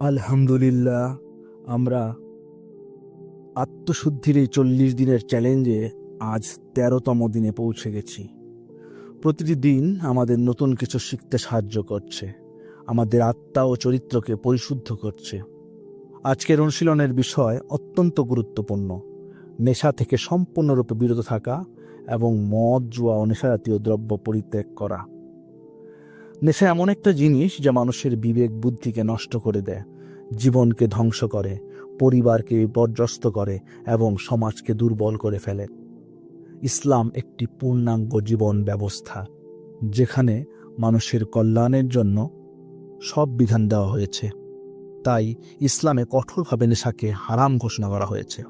আলহামদুলিল্লাহ, আমরা আত্মশুদ্ধির এই চল্লিশ দিনের চ্যালেঞ্জে আজ তেরোতম দিনে পৌঁছে গেছি। প্রতিটি দিন আমাদের নতুন কিছু শিখতে সাহায্য করছে। আমাদের আত্মা ও চরিত্রকে পরিশুদ্ধ করছে। আজকের অনুশীলনের বিষয় অত্যন্ত গুরুত্বপূর্ণ। নেশা থেকে সম্পূর্ণরূপে বিরত থাকা এবং মদ, জুয়া ও নেশাজাতীয় দ্রব্য পরিত্যাগ করা। নেশা এমন একটা জিনিস যা মানুষের বিবেক বুদ্ধিকে নষ্ট করে দেয়, জীবনকে ধ্বংস করে, পরিবারকে বিপর্যস্ত করে এবং সমাজকে দুর্বল করে ফেলে। ইসলাম একটি পূর্ণাঙ্গ জীবন ব্যবস্থা, যেখানে মানুষের কল্যাণের জন্য সব বিধান দেওয়া হয়েছে। তাই ইসলামে কঠোরভাবে নেশাকে হারাম ঘোষণা করা হয়েছে।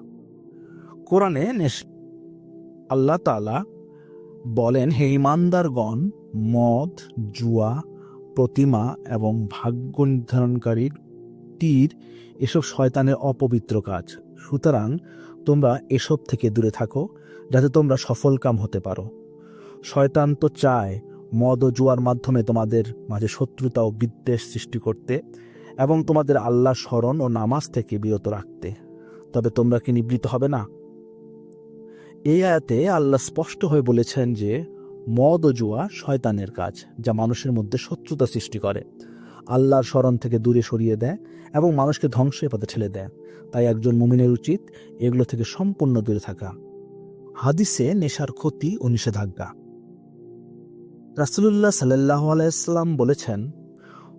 কোরআনে নেশ আল্লাহ তাআলা বলেন, হে ইমানদারগণ, মদ, জুয়া, প্রতিমা এবং ভাগ্য নির্ধারণকারীর তীর, এসব শয়তানের অপবিত্র কাজ। সুতরাং তোমরা এসব থেকে দূরে থাকো, যাতে তোমরা সফলকাম হতে পারো। শয়তান তো চায় মদ ও জুয়ার মাধ্যমে তোমাদের মাঝে শত্রুতা ও বিদ্বেষ সৃষ্টি করতে এবং তোমাদের আল্লাহ স্মরণ ও নামাজ থেকে বিরত রাখতে। তবে তোমরা কি নিবৃত হবে না? এই আয়াতে আল্লাহ স্পষ্ট হয়ে বলেছেন যে, মদ ও জুয়া শয়তানের কাজ, যা মানুষের মধ্যে শত্রুতা সৃষ্টি করে। আল্লাহর স্মরণ থেকে দূরে সরিয়ে দেয় এবং মানুষকে ধ্বংসের পথে ঠেলে দেয়। তাই একজন মুমিনের উচিত এগুলো থেকে সম্পূর্ণ দূরে থাকা। হাদিসে নেশার ক্ষতি ও নিষেধাজ্ঞা। রাসুলুল্লাহ সাল্লাহ আলাইসাল্লাম বলেছেন,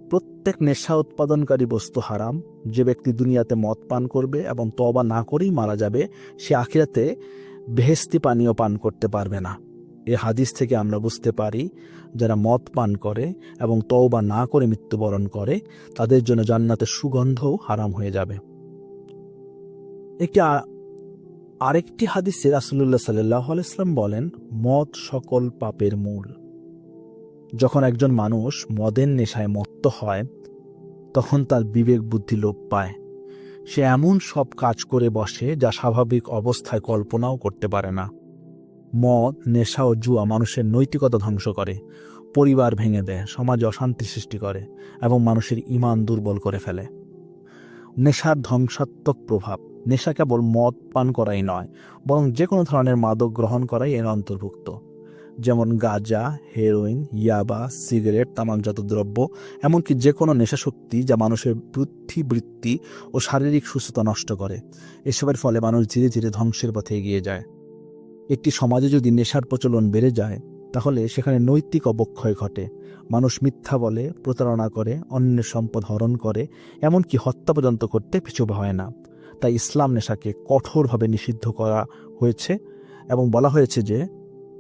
প্রত্যেক নেশা উৎপাদনকারী বস্তু হারাম। যে ব্যক্তি দুনিয়াতে মদ পান করবে এবং তবা না করেই মারা যাবে, সে আখিরাতে বেহেস্তি পানীয় পান করতে পারবে না। এ হাদিস থেকে আমরা বুঝতে পারি, যারা মদ পান করে এবং তওবা না করে মৃত্যুবরণ করে, তাদের জন্য জান্নাতের সুগন্ধও হারাম হয়ে যাবে। একটি আরেকটি হাদিসে রাসুল্লাহ সাল্লাহ আলাইসলাম বলেন, মদ সকল পাপের মূল। যখন একজন মানুষ মদের নেশায় মত্ত হয়, তখন তার বিবেক বুদ্ধি লোপ পায়। সে এমন সব কাজ করে বসে যা স্বাভাবিক অবস্থায় কল্পনাও করতে পারে না। মদ, নেশা ও জুয়া মানুষের নৈতিকতা ধ্বংস করে, পরিবার ভেঙে দেয়, সমাজে অশান্তি সৃষ্টি করে এবং মানুষের ইমান দুর্বল করে ফেলে। নেশার ধ্বংসাত্মক প্রভাব, নেশা কেবল মদ পান করাই নয়, বরং যে কোনো ধরনের মাদক গ্রহণ করাই এর অন্তর্ভুক্ত। যেমন গাঁজা, হেরোইন, ইয়াবা, সিগারেট, তামাকজাত দ্রব্য, এমনকি যে কোনো নেশাশক্তি যা মানুষের বুদ্ধি বৃত্তি ও শারীরিক সুস্থতা নষ্ট করে। এসবের ফলে মানুষ ধীরে ধীরে ধ্বংসের পথে এগিয়ে যায়। একটি সমাজে যদি নেশার প্রচলন বেড়ে যায়, তাহলে সেখানে নৈতিক অবক্ষয় ঘটে। মানুষ মিথ্যা বলে, প্রতারণা করে, অন্যের সম্পদ হরণ করে, এমনকি হত্যা পর্যন্ত করতে পিছু হয় না। তাই ইসলাম নেশাকে কঠোরভাবে নিষিদ্ধ করা হয়েছে এবং বলা হয়েছে যে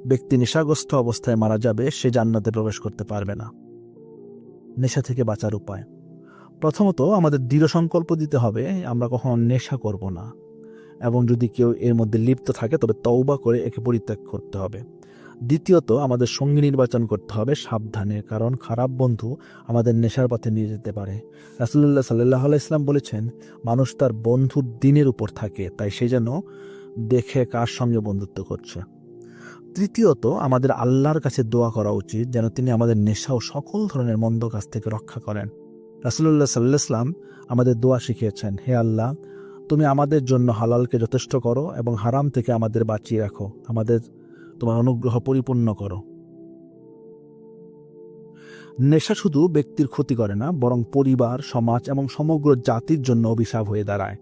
ব্যক্তি নেশাগ্রস্ত অবস্থায় মারা যাবে, সে জান্নাতে প্রবেশ করতে পারবে না। নেশা থেকে বাঁচার উপায়। প্রথমত, আমাদের দৃঢ় সংকল্প দিতে হবে, আমরা কখনো নেশা করব না। এবং যদি কেউ এর মধ্যে লিপ্ত থাকে, তবে তওবা করে একে পরিত্যাগ করতে হবে। দ্বিতীয়ত, আমাদের সঙ্গী নির্বাচন করতে হবে সাবধানে, কারণ খারাপ বন্ধু আমাদের নেশার পথে নিয়ে যেতে পারে। রাসুল্লাহ সাল্লাহ ইসলাম বলেছেন, মানুষ তার বন্ধুর দিনের উপর থাকে, তাই সে যেন দেখে কার সঙ্গে বন্ধুত্ব করছে। তৃতীয়ত আমাদের আল্লাহর কাছে দোয়া করা উচিত যেন তিনি আমাদের নেশা ও সকল ধরনের মন্দ কাজ থেকে রক্ষা করেন। রাসুল্লাহ সাল্লাহ ইসলাম আমাদের দোয়া শিখিয়েছেন, হে আল্লাহ, তুমি আমাদের জন্য হালালকে যথেষ্ট করো এবং হারাম থেকে আমাদের বাঁচিয়ে রাখো। আমাদের তোমার অনুগ্রহ পরিপূর্ণ করো। নেশা শুধু ব্যক্তির ক্ষতি করে না, বরং পরিবার, সমাজ এবং সমগ্র জাতির জন্য অভিশাপ হয়ে দাঁড়ায়।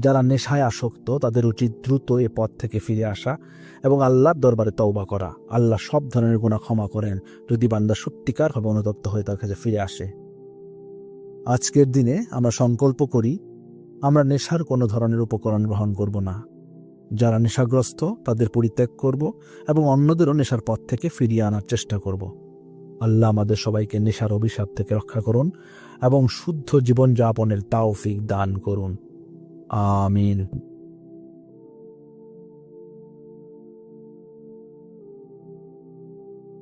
যারা নেশায় আসক্ত, তাদের উচিত দ্রুত এ পথ থেকে ফিরে আসা এবং আল্লাহর দরবারে তওবা করা। আল্লাহ সব ধরনের গুণা ক্ষমা করেন। যদি বান্দা সত্যিকারভাবে অনুতপ্ত হয়ে, তার কাছে ফিরে আসে। আজকের দিনে আমরা সংকল্প করি, আমরা নেশার কোনো ধরনের উপকরণ গ্রহণ করব না। যারা নেশাগ্রস্ত, তাদের পরিত্যাগ করব এবং অন্যদেরও নেশার পথ থেকে ফিরিয়ে আনার চেষ্টা করব। আল্লাহ আমাদের সবাইকে নেশার অভিশাপ থেকে রক্ষা করুন এবং শুদ্ধ জীবনযাপনের তাওফিক দান করুন। Amen.